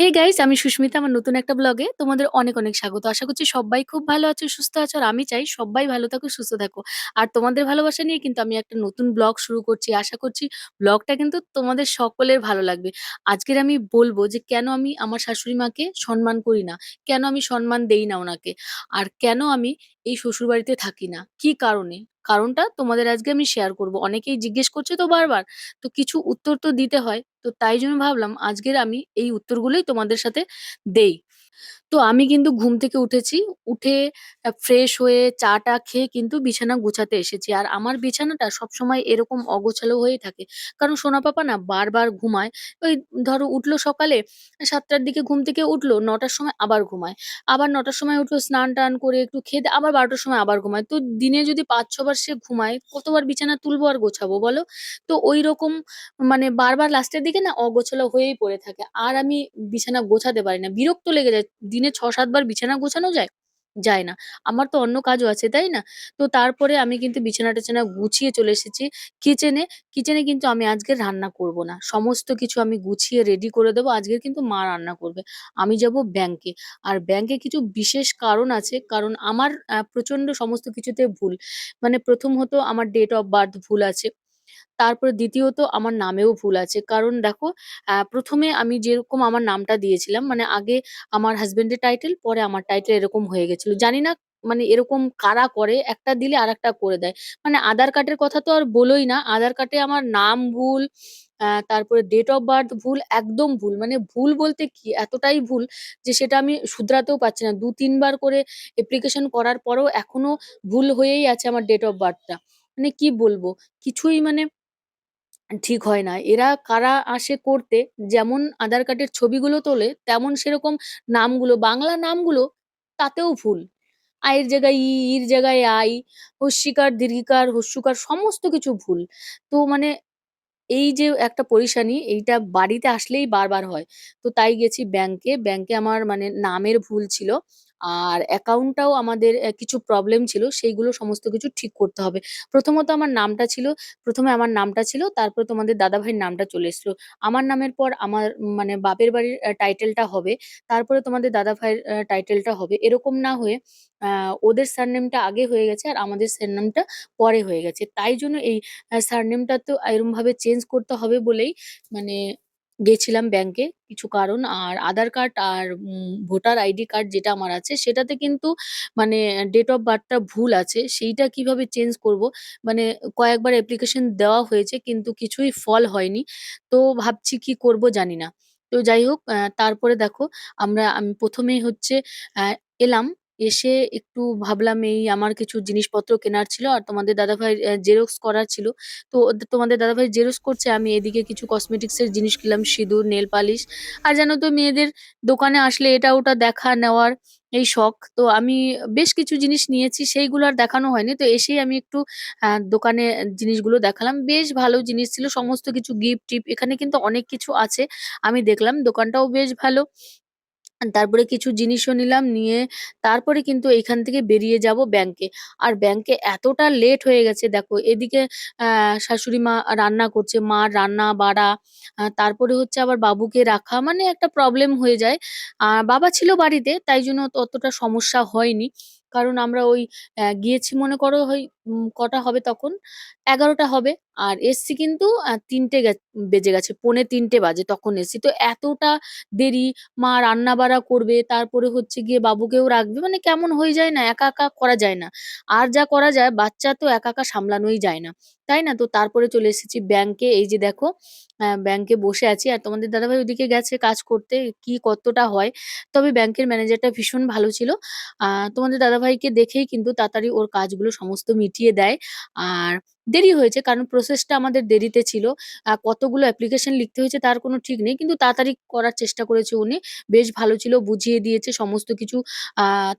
Hey guys আমি সুস্মিতা আমার নতুন একটা ব্লগে তোমাদের অনেক অনেক স্বাগত। আশা করছি সবাই খুব ভালো আছো, সুস্থ আছো, আর আমি চাই সবাই ভালো থাকো, সুস্থ থাকো। আর তোমাদের ভালোবাসা নিয়ে কিন্তু আমি একটা নতুন ব্লগ শুরু করছি। আশা করছি ব্লগটা কিন্তু তোমাদের সকলের ভালো লাগবে। আজকের আমি বলব যে কেন আমি আমার শাশুড়ি মাকে সম্মান করি না, কেন আমি সম্মান দেই না ওনাকে, আর কেন আমি এই শ্বশুর বাড়িতে থাকি না। কি কারণে? কারণটা তোমাদের আজকে আমি শেয়ার করব। অনেকেই জিজ্ঞেস করছে তো বারবার, তো কিছু উত্তর তো দিতে হয়। তো তাই জন্য ভাবলাম আজকের আমি এই উত্তরগুলোই তোমাদের সাথে দেই। তো আমি কিন্তু ঘুম থেকে উঠেছি। উঠে ফ্রেশ হয়ে চা-টা খেয়ে কিন্তু বিছানা গুছাতে এসেছি। আর আমার বিছানাটা সবসময় এরকম অগোছালো হয়েই থাকে। কারণ সোনা পাপা না বারবার ঘুমায়। ওই ধরো উঠল সকালে ৭ঃ০০ র দিকে ঘুম থেকে উঠল, ৯ঃ০০ র সময় আবার ঘুমায়। আবার ৯ঃ০০ র সময় উঠল স্নান-টান করে একটু দিয়ে আবার ১২ঃ০০ র সময় আবার ঘুমায়। তো দিনে যদি ৫-৬ বার সে ঘুমায়, কতবার বিছানা তুলবো আর গোছাবো বলো? তো ঐরকম মানে বারবার লাস্টের দিকে না অগোছালো হয়েই পড়ে থাকে। আর আমি বিছানা গোছাতে পারি না। বিরক্ত লেগে যায়। দিনে ছ সাতবার বিছানা গোছানো যায়? যায় না। আমার তো অন্য কাজও আছে, তাই না? তো তারপরে আমি কিন্তু বিছানা-টিছানা গুছিয়ে চলে এসেছি কিচেনে। কিচেনে কিন্তু আমি আজকে রান্না করব না। সমস্ত কিছু আমি গুছিয়ে রেডি করে দেবো। আজকে কিন্তু মা রান্না করবে। আমি যাব ব্যাংকে। আর ব্যাংকে কিছু বিশেষ কারণ আছে। কারণ আমার প্রচণ্ড সমস্ত কিছুতে ভুল। মানে প্রথম হতো আমার ডেট অফ বার্থ ভুল আছে। তারপরে দ্বিতীয়ত আমার নামেও ভুল আছে। কারণ দেখো ১ম আমি যেরকম আমার নামটা দিয়েছিলাম মানে আগে আমার হাসব্যান্ডের টাইটেল পরে আমার টাইটেল এরকম হয়ে গেছিল। জানি না মানে এরকম কারা করে একটা দিলে আরেকটা করে দেয়। মানে আধার কার্ডের কথা তো আর বলোই না। আধার কার্ডে আমার নাম ভুল, তারপরে ডেট অফ বার্থ ভুল, একদম ভুল। মানে ভুল বলতে কি এতটাই ভুল যে সেটা আমি শুধরাতেও পারছি না। ২-৩ বার করে অ্যাপ্লিকেশন করার পরেও এখনও ভুল হয়েই আছে আমার ডেট অফ বার্থটা। মানে কি বলব? কিছুই মানে ঠিক হয় না। এরা কারা আসে করতে, যেমন আধার কার্ডের ছবিগুলো তোলে, তেমন সেরকম নামগুলো, বাংলা নামগুলো তাতেও ভুল। আয়ের জায়গায় ই, ইর জায়গায় আই, হস্যিকার, দীর্ঘিকার, হস্যুকার সমস্ত কিছু ভুল। তো মানে এই যে একটা পরেশানি এইটা বাড়িতে আসলেই বারবার হয়। তো তাই গেছি ব্যাংকে। ব্যাংকে আমার মানে নামের ভুল ছিল। আর অ্যাকাউন্টটাও আমাদের কিছু প্রবলেম ছিল। সেইগুলো সমস্ত কিছু ঠিক করতে হবে। প্রথমত আমার নামটা ছিল প্রথমে আমার নামটা ছিল, তারপরে তোমাদের দাদাভাইয়ের নামটা চলে এসছিল। আমার নামের পর আমার মানে বাপের বাড়ির টাইটেলটা হবে। তারপরে তোমাদের দাদাভাইয়ের টাইটেলটা হবে। এরকম না হয়ে ওদের সারনেমটা আগে হয়ে গেছে আর আমাদের সারনেমটা পরে হয়ে গেছে। তাই জন্য এই সারনেমটা তো এরমভাবে চেঞ্জ করতে হবে বলেই মানে গেছিলাম ব্যাংকে কিছু কারণ। আর আধার কার্ড আর, উম ভোটার আইডি কার্ড যেটা আমার আছে, সেটাতে কিন্তু মানে ডেট অফ বার্থটা ভুল আছে। সেইটা কীভাবে চেঞ্জ করব? মানে কয়েকবার অ্যাপ্লিকেশন দেওয়া হয়েছে, কিন্তু কিছুই ফল হয়নি। তো ভাবছি কি করব জানি না। তো যাই হোক তারপরে দেখো, আমরা, আমি ১ম এই হচ্ছে আ এলাম। এসে একটু ভাবলাম এই আমার কিছু জিনিসপত্র কেনার ছিল আর তোমাদের দাদাভাইয়ের অ্যা জেরক্স করার ছিল। তো তোমাদের দাদাভাই জেরক্স করছে, আমি এদিকে কিছু কসমেটিক্স এর জিনিস কিনলাম, সিঁদুর, নেল পালিশ। আর জানো তো মেয়েদের দোকানে আসলে এটা ওটা দেখা নেওয়ার এই শখ। তো আমি বেশ কিছু জিনিস নিয়েছি সেইগুলো আর দেখানো হয়নি। তো এসেই আমি একটু দোকানে জিনিসগুলো দেখালাম। বেশ ভালো জিনিস ছিল। সমস্ত কিছু গিফট-টিফট এখানে কিন্তু অনেক কিছু আছে। আমি দেখলাম দোকানটাও বেশ ভালো। তারপরে কিছু জিনিসও নিলাম। নিয়ে তারপরে কিন্তু এইখান থেকে বেরিয়ে যাব ব্যাংকে। আর ব্যাংকে এতটা লেট হয়ে গেছে দেখো এদিকে আ শাশুড়ি মা রান্না করছে, মা রান্না-বাড়া, আ তারপরে হচ্ছে আবার বাবুকে রাখা মানে একটা প্রবলেম হয়ে যায়। আ বাবা ছিল বাড়িতে তাই জন্য অতটা সমস্যা হয়নি। কারণ আমরা ওই অ্যা গিয়েছি মনে করো ওই কটা হবে তখন? ১১টা হবে। আর এসছি কিন্তু আ ৩টে গে বেজে গেছে। পৌনে তিনটে বাজে তখন এসছি। তো এতটা দেরি মা রান্না-বাড়া করবে, তারপরে হচ্ছে গিয়ে বাবুকেও রাখবে। মানে কেমন হয়ে যায় না? একা, একা করা যায় না। আর যা করা যায় বাচ্চা তো একা, একা সামলানোই যায় না। তাই না? তো তারপরে চলে এসেছি ব্যাংকে। এই যে দেখো ব্যাংকে বসে আছি। আর তোমাদের দাদাভাই ওদিকে গেছে কাজ করতে। কি কতটা হয়। তবে ব্যাংকের ম্যানেজারটা ভীষণ ভালো ছিল। তোমাদের দাদাভাইকে দেখেই কিন্তু তাড়াতাড়ি ওর কাজগুলো সমস্ত মিটিয়ে দেয়। আর দেরি হয়েছে কারণ প্রসেসটা আমাদের দেরিতে ছিল। কতগুলো অ্যাপ্লিকেশন লিখতে হয়েছে তার কোনো ঠিক নেই। কিন্তু তাড়াতাড়ি করার চেষ্টা করেছে উনি। বেশ ভালো ছিল, বুঝিয়ে দিয়েছে সমস্ত কিছু।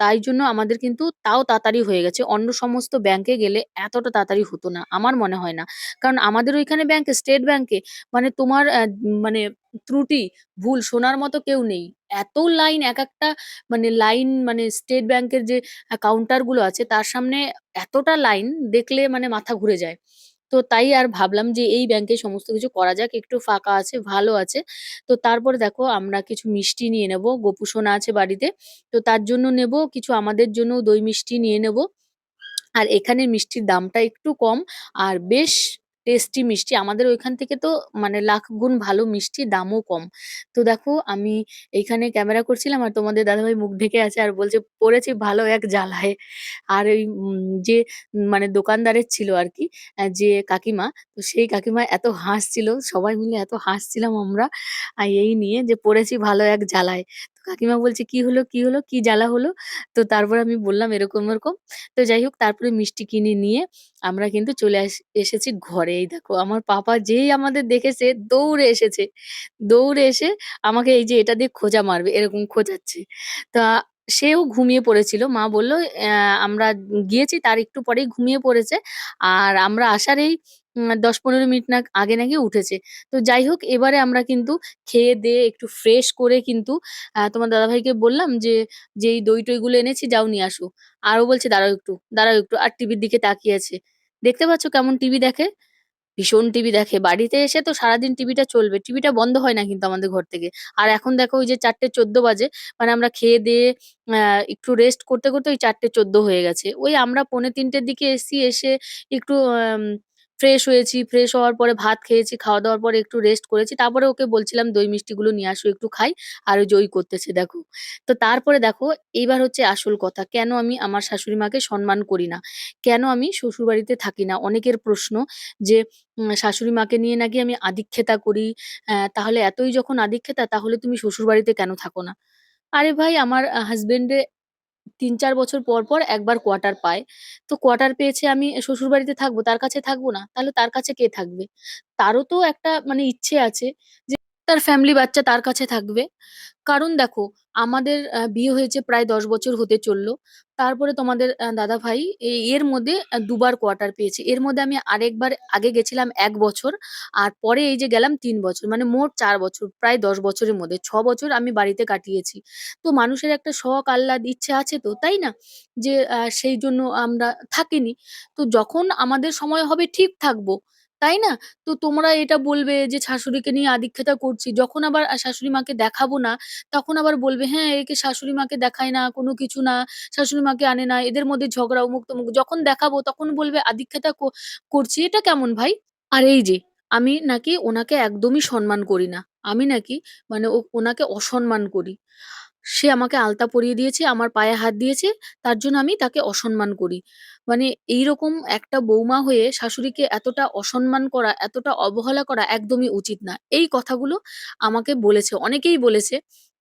তাই জন্য আমাদের কিন্তু তাও তাড়াতাড়ি হয়ে গেছে। অন্য সমস্ত ব্যাংকে গেলে এতটা তাড়াতাড়ি হতো না। আমার মনে হয় না। কারণ আমাদের ওইখানে ব্যাংকে স্টেট ব্যাংকে মানে তোমার মানে ত্রুটি, ভুল শোনার মতো কেউ নেই। এত লাইন এক একটা মানে লাইন মানে স্টেট ব্যাংকের যে কাউন্টারগুলো আছে তার সামনে এতটা লাইন দেখলে মানে মাথা ঘুরে যায়। তো তাই আর ভাবলাম যে এই ব্যাংকে সমস্ত কিছু করা যাক। একটু ফাঁকা আছে, ভালো আছে। তো তারপরে দেখো আমরা কিছু মিষ্টি নিয়ে নেব। গোপু সোনা আছে বাড়িতে। তো তার জন্য নেব, কিছু আমাদের জন্যও দই মিষ্টি নিয়ে নেব। আর এখানে মিষ্টির দামটা একটু কম আর বেশ টেস্টি মিষ্টি। আমাদের ওইখান থেকে তো মানে লাখ গুণ ভালো মিষ্টি, দামও কম। তো দেখো আমি এইখানে ক্যামেরা করছিলাম আর তোমাদের দাদাভাই মুখ ঢেকে আছে আর বলছে, "পড়েছি ভালো এক জ্বালায়।" আর ওই যে মানে দোকানদারের ছিল আরকি অ্যা যে কাকিমা, তো সেই কাকিমা এত হাসছিল, সবাই মিলে এত হাসছিলাম আমরা এই নিয়ে যে পড়েছি ভালো এক জ্বালায়। কাকিমা বলছে, "কি হলো, কি হলো? কি জ্বালা হলো?" তো তারপর আমি বললাম এরকম, এরকম। তো যাই হোক তারপরে মিষ্টি কিনে নিয়ে আমরা কিন্তু চলে আস এসেছি ঘরে। এই দেখো আমার পাপা যেই আমাদের দেখেছে দৌড়ে এসেছে। দৌড়ে এসে আমাকে এই যে এটা দিয়ে খোঁজা মারবে এরকম খোঁজাচ্ছে। তা সেও ঘুমিয়ে পড়েছিল। মা বলল আমরা গিয়েছি তার একটু পরেই ঘুমিয়ে পড়েছে। আর আমরা আসার এই উম ১০-১৫ মিনিট না আগে নাকি উঠেছে। তো যাই হোক এবারে আমরা কিন্তু খেয়ে-দেয়ে একটু ফ্রেশ করে কিন্তু আ তোমার দাদাভাইকে বললাম যে, "যে এই দই-টইগুলো এনেছি যাও নিয়ে আসো।" আর ও বলছে, "দাঁড়াও একটু, দাঁড়াও একটু।" আর টিভির দিকে তাকিয়ে আছে। দেখতে পাচ্ছ কেমন টিভি দেখে? ভীষণ টিভি দেখে। বাড়িতে এসে তো সারাদিন টিভিটা চলবে। টিভিটা বন্ধ হয় না কিন্তু আমাদের ঘর থেকে। আর এখন দেখো ওই যে ৪:১৪ বাজে, মানে আমরা খেয়ে-দেয়ে একটু রেস্ট করতে, করতে ওই ৪:১৪ হয়ে গেছে। ওই আমরা পৌনে ৩টের দিকে এসছি, এসে একটু ফ্রেশ হয়েছি। ফ্রেশ হওয়ার পরে ভাত খেয়েছি। খাওয়া-দাওয়ার পরে একটু রেস্ট করেছি। তারপরে ওকে বলছিলাম, "দই মিষ্টিগুলো নিয়ে আসো একটু খাই।" আর ওই করতেছে দেখো। তো তারপরে দেখো এইবার হচ্ছে আসল কথা। কেন আমি আমার শাশুড়ি মাকে সম্মান করি না? কেন আমি শ্বশুরবাড়িতে থাকি না? অনেকের প্রশ্ন যে উম শাশুড়ি মাকে নিয়ে নাকি আমি আদিক্ষেতা করি। অ্যা তাহলে এতই যখন আদিক্ষেতা তাহলে তুমি শ্বশুরবাড়িতে কেন থাকো না? আরে ভাই আমার আ ৩-৪ বছর পর, পর একবার কোয়ার্টার পায়। তো কোয়ার্টার পেয়েছে আমি শ্বশুরবাড়িতে থাকব, তার কাছে থাকব না? তাহলে তার কাছে কে থাকবে? তারও তো একটা মানে ইচ্ছে আছে যে তার ফ্যামিলি বাচ্চা তার কাছে থাকবে। কারণ দেখো আমাদের বিয়ে হয়েছে প্রায় ১০ বছর হতে চলল তারপরে তোমাদের দাদা ভাই এর মধ্যে দুবার কোয়ার্টার পেয়েছে। এর মধ্যে আমি আরেকবার আগে গেছিলাম এক বছর। আর পরে এই যে গেলাম তিন বছর। মানে মোট চার বছর। প্রায় ১০ বছরের মধ্যে ছ বছর আমি বাড়িতে কাটিয়েছি। তো মানুষের একটা শখ, আহ্লাদ, ইচ্ছে আছে তো, তাই না? যে সেই জন্য আমরা থাকিনি। তো যখন আমাদের সময় হবে ঠিক থাকব। তাই না? তো তোমরা এটা বলবে যে শাশুড়িকে নিয়ে আদিক্ষেতা করছি। যখন আবার শাশুড়ি মাকে দেখাবো না তখন আবার বলবে, "হ্যাঁ, একে শাশুড়ি মাকে দেখায় না, কোনো কিছু না, শাশুড়ি মাকে আনে না, এদের মধ্যে ঝগড়া অমুক-তমুক।" যখন দেখাবো তখন বলবে আদিক্ষেতা করছি। এটা কেমন ভাই? আর এই যে আমি নাকি ওনাকে একদমই সম্মান করি না। আমি নাকি মানে ও ওনাকে অসম্মান করি। সে আমাকে আলতা পরিয়ে দিয়েছে, আমার পায়ে হাত দিয়েছে, তার জন্য আমি তাকে অসম্মান করি। মানে এইরকম একটা বৌমা হয়ে শাশুড়িকে এতটা অসম্মান করা, এতটা অবহেলা করা একদমই উচিত না। এই কথাগুলো আমাকে বলেছে, অনেকেই বলেছে।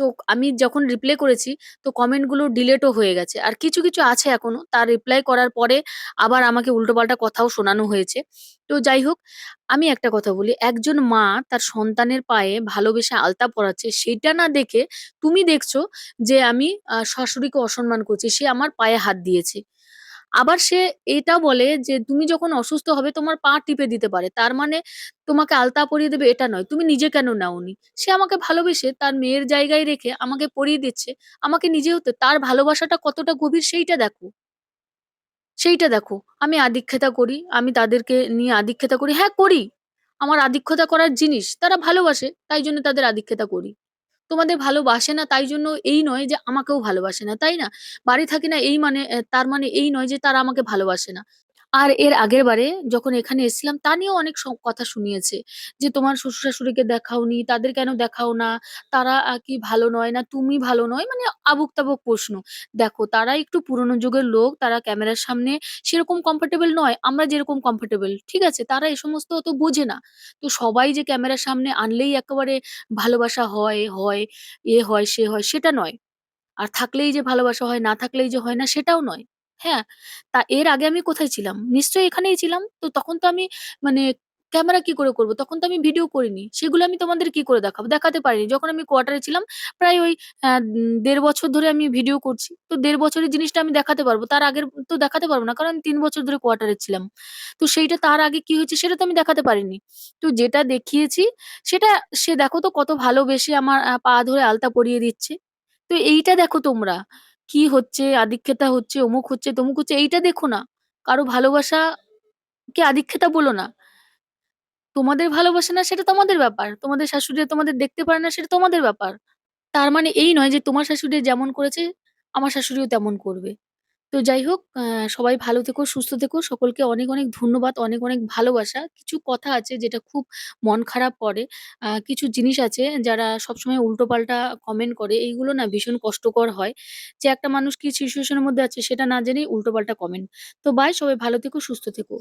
তো আমি যখন রিপ্লাই করেছি তো কমেন্টগুলো ডিলেটও হয়ে গেছে। আর কিছু, কিছু আছে এখনও তার রিপ্লাই করার পরে আবার আমাকে উল্টোপাল্টা কথাও শোনানো হয়েছে। তো যাই হোক, আমি একটা কথা বলি, একজন মা তার সন্তানের পায়ে ভালোবেসে আলতা পড়াচ্ছে সেটা না দেখে তুমি দেখছ যে আমি শাশুড়িকে অসম্মান করছি। সে আমার পায়ে হাত দিয়েছে। আবার সে এটা বলে যে, "তুমি যখন অসুস্থ হবে তোমার পা টিপে দিতে পারে। তার মানে তোমাকে আলতা পরিয়ে দেবে এটা নয়। তুমি নিজে কেন নাওনি?" সে আমাকে ভালোবেসে তার মেয়ের জায়গায় রেখে আমাকে পরিয়ে দিচ্ছে। আমাকে নিজে হতে তার ভালোবাসাটা কতটা গভীর সেইটা দেখো। সেইটা দেখো। আমি আদিক্ষেতা করি। আমি তাদেরকে নিয়ে আদিক্ষেতা করি। হ্যাঁ, করি। আমার আদিক্ষেতা করার জিনিস। তারা ভালোবাসে, তাই জন্য তাদের আদিক্ষেতা করি। তোমাদের ভালোবাসে না তাই জন্য এই নয় যে আমাকেও ভালোবাসে না, তাই না? বাড়ি থাকি না এই মানে তার মানে এই নয় যে তারা আমাকে ভালোবাসে না। আর এর আগের বারে যখন এখানে এসছিলাম তা নিয়েও অনেক কথা শুনিয়েছে। যে তোমার শ্বশুর-শাশুড়িকে দেখাওনি, তাদের কেন দেখাও না? তারা কি ভালো নয়? না তুমি ভালো নয়? মানে আবুক-তাবুক প্রশ্ন। দেখো তারা একটু পুরনো যুগের লোক, তারা ক্যামেরার সামনে সেরকম কমফোর্টেবল নয়। আমরা যেরকম কমফোর্টেবল, ঠিক আছে? তারা এ সমস্ত অত বোঝে না। তো সবাই যে ক্যামেরার সামনে আনলেই একেবারে ভালোবাসা হয়, হয়, এ হয়, সে হয় সেটা নয়। আর থাকলেই যে ভালোবাসা হয়, না থাকলেই যে হয় না সেটাও নয়। হ্যাঁ? তা এর আগে আমি কোথায় ছিলাম? নিশ্চয়ই এখানেই ছিলাম। তো তখন তো আমি মানে ক্যামেরা কি করে করব? তখন তো আমি ভিডিও করিনি। সেগুলো আমি তোমাদের কি করে দেখাবো? দেখাতে পারিনি। যখন আমি কোয়ার্টারে ছিলাম, প্রায় ওই ১.৫ বছর ধরে আমি ভিডিও করছি। তো ১.৫ বছরের জিনিসটা আমি দেখাতে পারব। তার আগের তো দেখাতে পারব না। কারণ আমি ৩ বছর ধরে কোয়ার্টারে ছিলাম। তো সেইটা তার আগে কি হয়েছে সেটা তো আমি দেখাতে পারিনি। তো যেটা দেখিয়েছি, সেটা সে দেখো তো কত ভালোবেসে আমার পা ধরে আলতা পরিয়ে দিচ্ছে। তো এইটা দেখো তোমরা। কি হচ্ছে, আদিক্ষেতা হচ্ছে, অমুক হচ্ছে, তমুক হচ্ছে এইটা দেখো না। কারও ভালোবাসা কে আদিক্ষেতা বলো না। তোমাদের ভালোবাসে না সেটা তোমাদের ব্যাপার। তোমাদের শাশুড়ি তোমাদের দেখতে পারে না সেটা তোমাদের ব্যাপার। তার মানে এই নয় যে তোমার শাশুড়ি যেমন করেছে আমার শাশুড়িও তেমন করবে। তো যাই হোক সবাই ভালো থেকো, সুস্থ থেকো। সকলকে অনেক, অনেক ধন্যবাদ। অনেক, অনেক ভালোবাসা। কিছু কথা আছে যেটা খুব মন খারাপ করে। কিছু জিনিস আছে যারা সবসময় উল্টোপাল্টা কমেন্ট করে এইগুলো না ভীষণ কষ্টকর হয়। যে একটা মানুষ কি সিচুয়েশন এর মধ্যে আছে সেটা না জেনেই উল্টোপাল্টা কমেন্ট। তো বাই সবাই ভালো থেকো, সুস্থ থেকো।